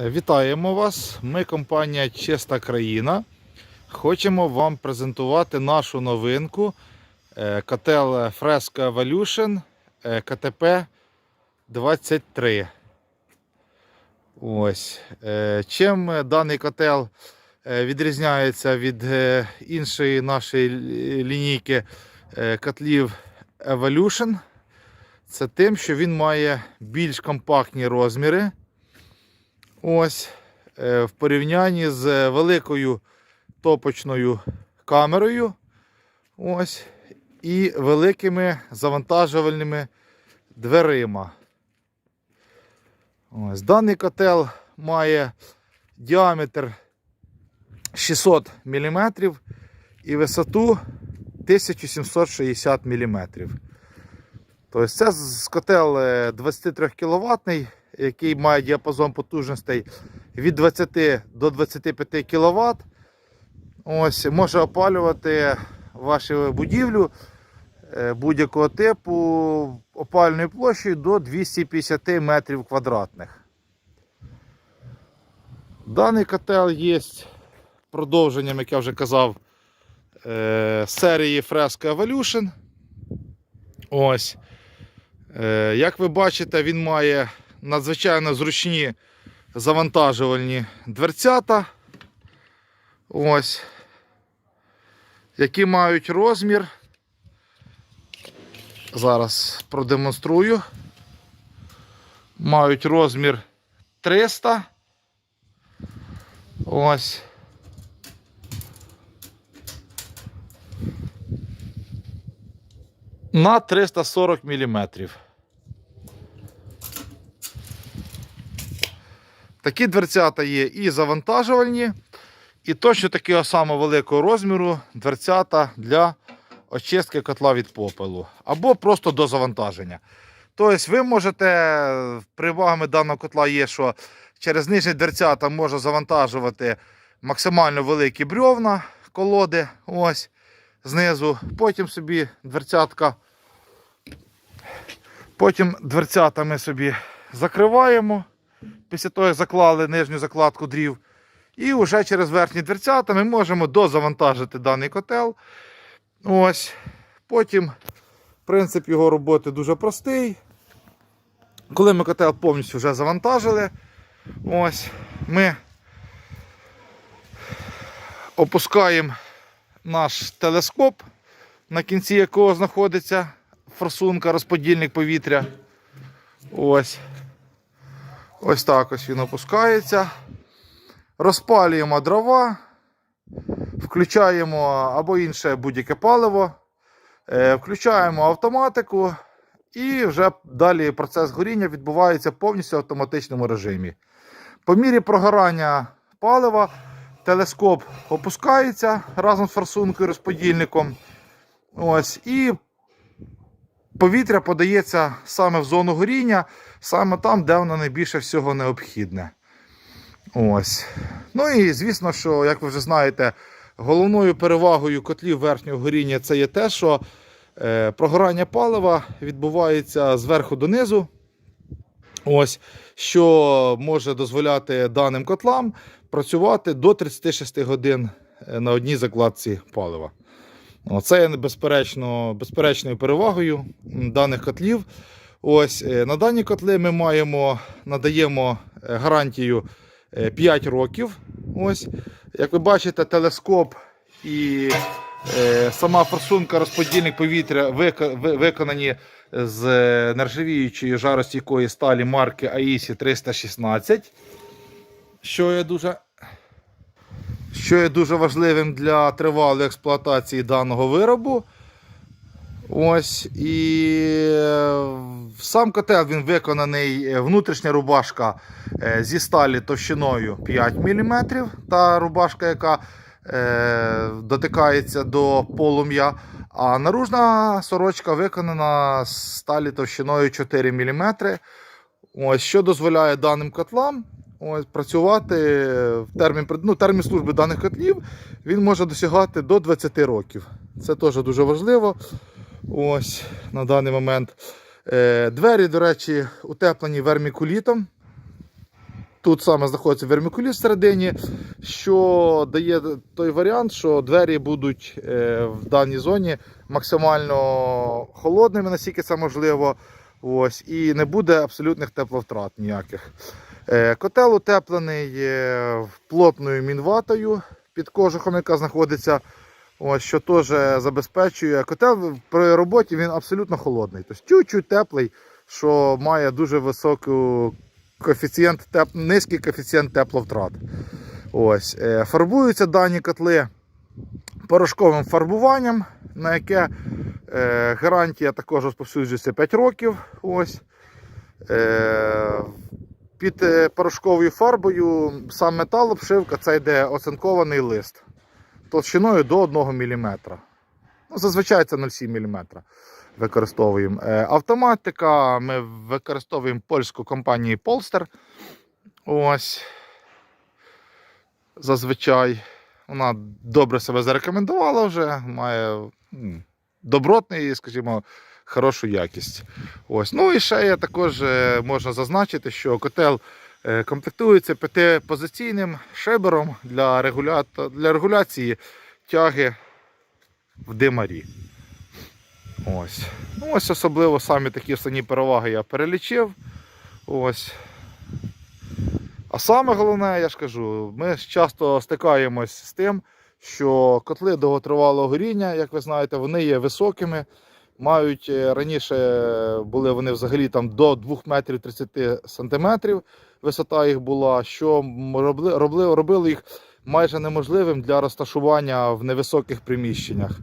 Вітаємо вас! Ми компанія Чиста країна. Хочемо вам презентувати нашу новинку е, котел Fresco Evolution е, КТП 23. Ось. Е, Чим даний котел е, відрізняється від е, іншої нашої лінійки е, котлів Evolution? Це тим, що він має більш компактні розміри. Ось е, в порівнянні з великою топочною камерою. Ось, і великими завантажувальними дверима. Ось, даний котел має діаметр 600 мм і висоту 1760 мм. Тобто це котел е, 23 кВт, який має діапазон потужностей від 20 до 25 кВт. Ось, може опалювати вашу будівлю е, будь-якого типу опальною площею до 250 метрів квадратних. Даний котел є продовженням, як я вже казав, е, серії Fresco Evolution. Ось. Е, Як ви бачите, він має надзвичайно зручні завантажувальні дверцята. Ось. Які мають розмір. Зараз продемонструю. Мають розмір 300. Ось. На 340 мм. Такі дверцята є і завантажувальні, і точно такого самого великого розміру дверцята для очистки котла від попелу або просто до завантаження. Тобто ви можете, перевагами даного котла є, що через нижні дверцята можна завантажувати максимально великі брьовна, колоди, ось знизу. Потім собі дверцятка. Потім дверцята ми собі закриваємо після того, як заклали нижню закладку дрів. І вже через верхні дверцята ми можемо дозавантажити даний котел. Ось. Потім принцип його роботи дуже простий. Коли ми котел повністю вже завантажили, ось, ми опускаємо наш телескоп, на кінці якого знаходиться форсунка, розподільник повітря. Ось. Ось так ось він опускається. Розпалюємо дрова, включаємо або інше будь-яке паливо, е, включаємо автоматику і вже далі процес горіння відбувається повністю в автоматичному режимі. По мірі прогорання палива телескоп опускається разом з форсункою розподільником. Ось, і повітря подається саме в зону горіння, саме там, де воно найбільше всього необхідне. Ось. Ну і звісно, що, як ви вже знаєте, головною перевагою котлів верхнього горіння це є те, що е, прогорання палива відбувається зверху донизу. Ось, що може дозволяти даним котлам працювати до 36 годин е, на одній закладці палива. Це є безперечно, безперечною перевагою даних котлів. Ось, е, на дані котли ми маємо, надаємо е, гарантію е, 5 років. Ось. Як ви бачите, телескоп і е, сама форсунка, розподільник повітря виконані з е, нержавіючої жаростійкої сталі марки AISI 316, що є дуже що є дуже важливим для тривалої експлуатації даного виробу. Ось і е, сам котел він виконаний е, внутрішня рубашка е, зі сталі товщиною 5 мм, та рубашка, яка дотикається до полум'я. А наружна сорочка виконана з сталі товщиною 4 мм. Ось, що дозволяє даним котлам ось, працювати в термін, ну, термін служби даних котлів він може досягати до 20 років. Це теж дуже важливо. Ось на даний момент. Е, Двері, до речі, утеплені вермікулітом. Тут саме знаходиться вермикуліт всередині, що дає той варіант, що двері будуть е, в даній зоні максимально холодними, наскільки це можливо. Ось, і не буде абсолютних тепловтрат ніяких. Е, Котел утеплений плотною мінватою під кожухом, яка знаходиться, ось, що теж забезпечує. Котел при роботі він абсолютно холодний. Тобто чуть-чуть теплий, що має дуже високу коефіцієнт теп... низький коефіцієнт тепловтрат. Ось. е, Фарбуються дані котли порошковим фарбуванням, на яке е, гарантія також розповсюджується 5 років. Ось. Е, під порошковою фарбою сам метал обшивка це йде оцинкований лист товщиною до 1 мм. Ну, зазвичай це 0,7 мм використовуємо. Е, Автоматика ми використовуємо польську компанію Polster. Ось. Зазвичай вона добре себе зарекомендувала вже, має добротний, скажімо, хорошу якість. Ось. Ну і ще є також е, можна зазначити, що котел комплектується п'ятипозиційним шибером для, регулята... для регуляції тяги в димарі. Ось. Ну, ось особливо самі такі основні переваги я перелічив. Ось. А саме головне, я ж кажу, ми часто стикаємось з тим, що котли довготривалого горіння, як ви знаєте, вони є високими. Мають е, раніше були вони взагалі там до 2 метрів 30 сантиметрів. Висота їх була, що робили, робили, їх майже неможливим для розташування в невисоких приміщеннях.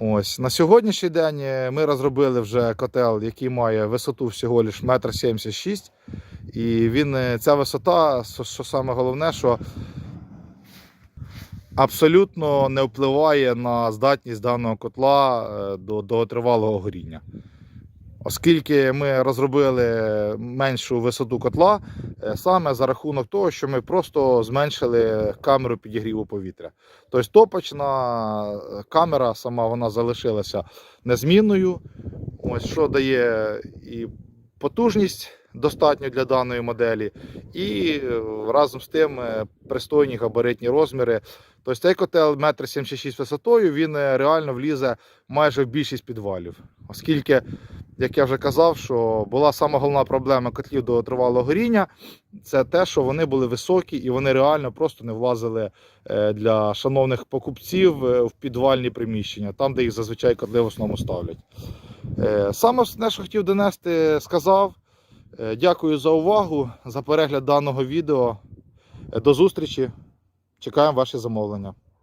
Ось на сьогоднішній день е, ми розробили вже котел, який має висоту всього лише 1,76 м. І він, е, ця висота, що, що саме головне, що абсолютно не впливає на здатність даного котла е, до довготривалого горіння. Оскільки ми розробили меншу висоту котла, е, саме за рахунок того, що ми просто зменшили камеру підігріву повітря. Тобто топочна е, камера сама вона залишилася незмінною, ось що дає і потужність достатньо для даної моделі, і е, разом з тим пристойні габаритні розміри. Тобто цей котел 1,76 м висотою, він реально влізе майже в більшість підвалів. Оскільки, як я вже казав, що була сама головна проблема котлів до тривалого горіння, це те, що вони були високі і вони реально просто не влазили е, для шановних покупців е, в підвальні приміщення, там, де їх зазвичай котли в основному ставлять. Е, Саме основне, що хотів донести, сказав. Дякую за увагу, за перегляд даного відео. До зустрічі. Чекаємо ваші замовлення.